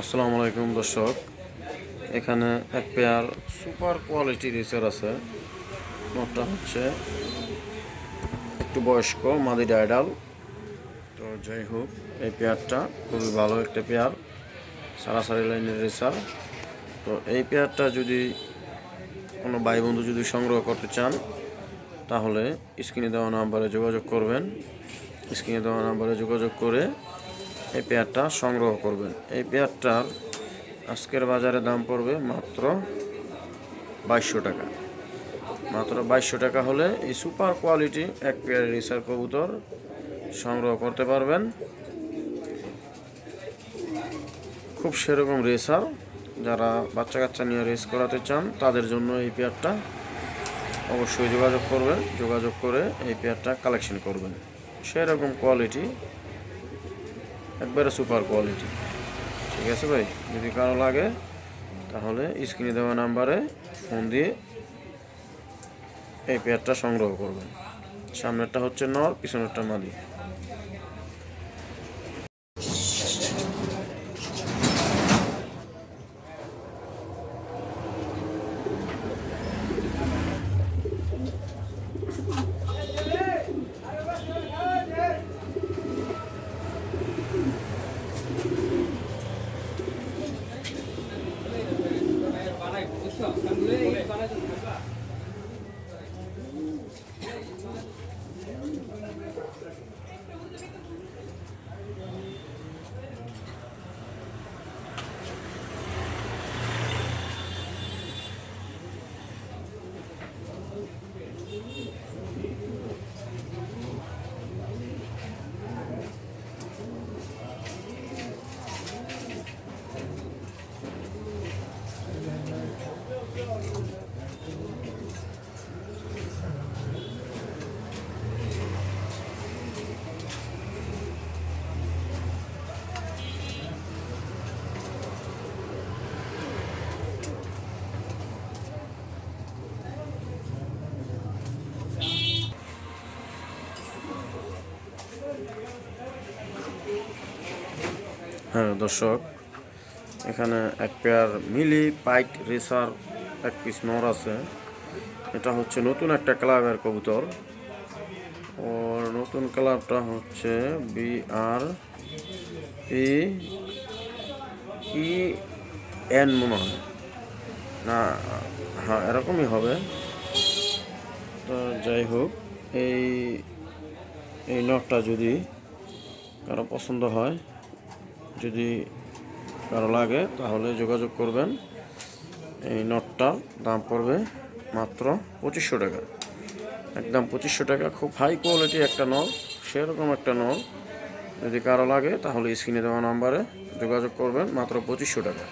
আসসালামু আলাইকুম, দর্শক। এখানে এক পেয়ার সুপার কোয়ালিটি রেসার আছে। নটটা হচ্ছে একটু বয়স্ক, মাদি ডাইডাল তো যাই হোক, এই পেয়ারটা খুবই ভালো একটা পেয়ার, সারাসারি লাইনের রেসার। তো এই পেয়ারটা যদি কোনো ভাই বন্ধু যদি সংগ্রহ করতে চান, তাহলে স্ক্রিনে দেওয়া নাম্বারে যোগাযোগ করবেন। স্ক্রিনে দেওয়া নাম্বারে যোগাযোগ করে এই পেয়ারটা সংগ্রহ করবেন। এই পেয়ারটার আজকের বাজারে দাম পড়বে মাত্র বাইশশো টাকা। মাত্র বাইশশো টাকা হলে এই সুপার কোয়ালিটি এক পেয়ার রিসার কবুতর সংগ্রহ করতে পারবেন। খুব সেরকম রেসার যারা বাচ্চা কাচ্চা নিয়ে রেস করাতে চান, তাদের জন্য এই পেয়ারটা অবশ্যই যোগাযোগ করবেন। যোগাযোগ করে এই পেয়ারটা কালেকশন করবেন। সেরকম কোয়ালিটি একবারে সুপার কোয়ালিটি ঠিক আছে ভাই? যদি কারও লাগে, তাহলে স্ক্রিনে দেওয়া নাম্বারে ফোন দিয়ে এই পেয়ারটা সংগ্রহ করবেন। সামনেরটা হচ্ছে নর, পিছনেরটা মাদি। হ্যাঁ দর্শক, এখানে এক পেয়ার মিলি পাইক রেসার এক পিস নর আছে। এটা হচ্ছে নতুন একটা ক্লাবের কবুতর। ওর নতুন ক্লাবটা হচ্ছে B R P E N মনে হয়। না হ্যাঁ এরকমই হবে। তো যাই হোক, এই এই নটটা যদি কারও পছন্দ হয় যদি কারও লাগে, তাহলে যোগাযোগ করবেন। এই নটটা দাম পড়বে মাত্র পঁচিশশো টাকা। একদম পঁচিশশো টাকা, খুব হাই কোয়ালিটি একটা নল, সেরকম একটা নল। যদি কারও লাগে, তাহলে স্ক্রিনে দেওয়া নাম্বারে যোগাযোগ করবেন, মাত্র পঁচিশশো টাকা।